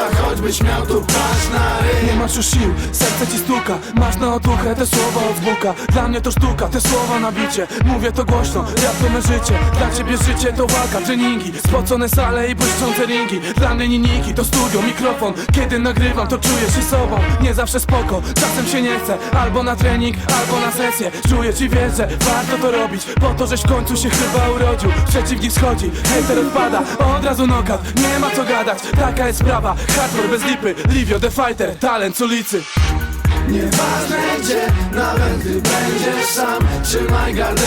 choćbyś miał tu paść na ryj. Nie masz już sił, serce ci stuka. Masz na otuchę te słowa od Buka Dla mnie to sztuka, te słowa na bicie. Mówię to głośno, me życie. Dla ciebie życie to walka, treningi. Spocone sale i błyszczące ringi. Dla mnie linijki to studio, mikrofon. Kiedy nagrywam to czuję się sobą. Nie zawsze spoko, czasem się nie chce. Albo na trening, albo na sesję. Czuję ci wiesz, że warto to robić. Po to, żeś w końcu się chyba urodził. Przeciwnik schodzi, hejter odpada. Od razu knockout, nie ma co gadać. Taka jest sprawa, hardcore bez lipy Livio the fighter, talent z ulicy. Nieważne gdzie, nawet gdy będziesz sam Trzymaj gardę